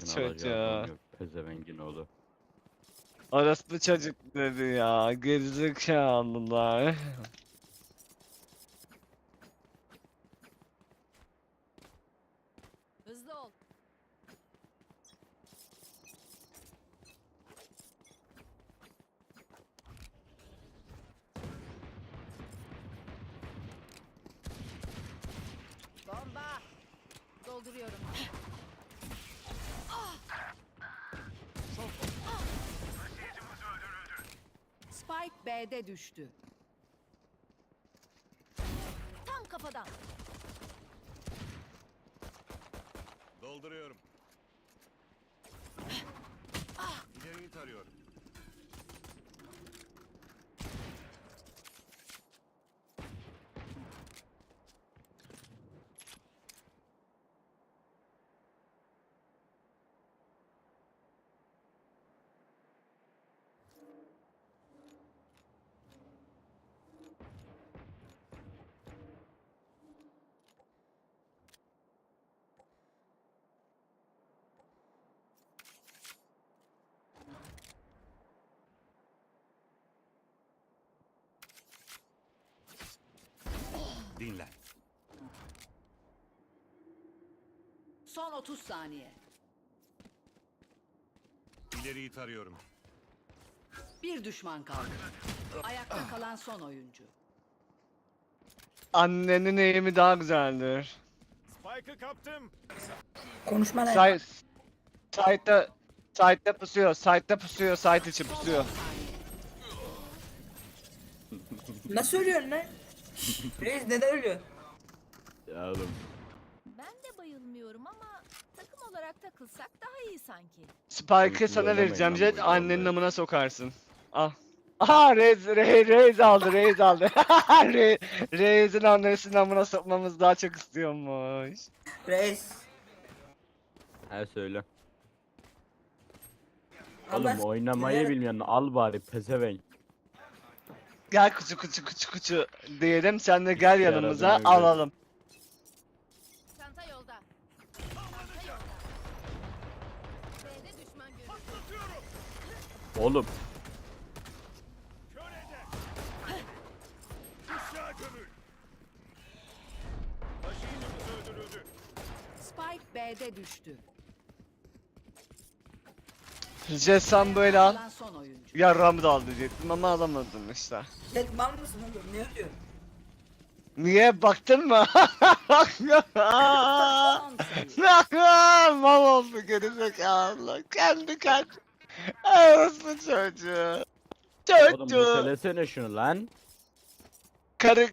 Çocuğa. Pezevengin oğlu. Orospu çocuk dedi ya. Gerizekalılar. Hızlı ol. Bomba. Dolduruyorum. Spike B'de düştü. Tam kafadan. Dolduruyorum. İleriyi tarıyorum. Dinle. Son 30 saniye. İleriyi tarıyorum. Bir düşman kaldı. Ayakta kalan son oyuncu. Annenin eğimi daha güzeldir. Spike'ı kaptım. Konuşma lan. Side, side'da, side'da pusuyor, side'da pusuyor, side içi Son pusuyor. 10 saniye. Nasıl ölüyorsun lan? Reis neden ölüyor? Ya oğlum. Ben de bayılmıyorum ama takım olarak takılsak daha iyi sanki. Spike'ı sana vereceğim Jet, annenin amına sokarsın. Al. Aha Reis, Reis, Reis aldı, Reis aldı. Reis, Reis'in annesinin amına sokmamız daha çok istiyormuş. Reis. He söyle. Allah Oğlum oynamayı bilmiyorsun. Al bari pezevenk. Gel kuçu kuçu kuçu kuçu diyelim sen de gel yanımıza alalım. Çanta yolda. Çanta yolda. B'de düşman görüldü. Oğlum. Spike B'de düştü. Jet sen böyle al. Yarramı da al diyecektim ama alamadım işte. Jet mal mısın oğlum? Ne ölüyorsun? Niye baktın mı? Mal oldu gerizekalı. Kendi kendi. Arasın çocuğu. Oğlum Çocuğu. söylesene şunu lan. Karı.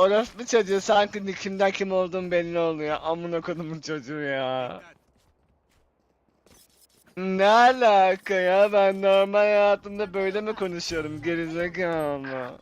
Orospu çocuğu sanki kimden kim olduğum belli oluyor. Amına kodumun çocuğu ya. Ne alaka ya? Ben normal hayatımda böyle mi konuşuyorum gerizekalı?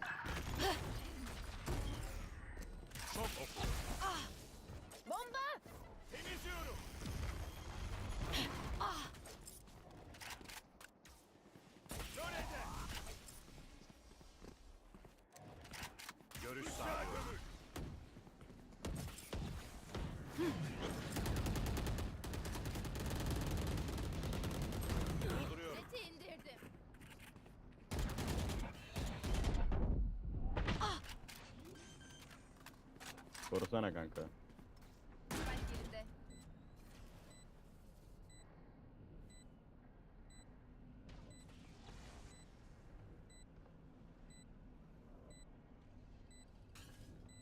Korusana kanka. Ben geride.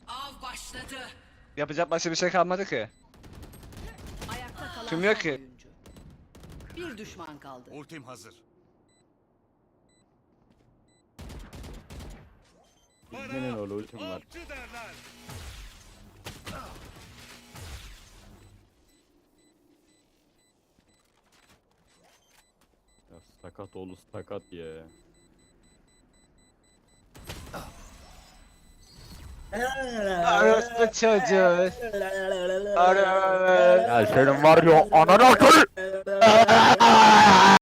Av başladı. Yapacak başka bir şey kalmadı ki. Ayakta kalan Kim yok son ki? oyuncu. Bir düşman kaldı. Ultim hazır. İzlenin oğlu ultim var. Avcı derler. Ya sakat oğlu sakat ya. Orospu çocuğu. Ara- Ya senin var ya ananı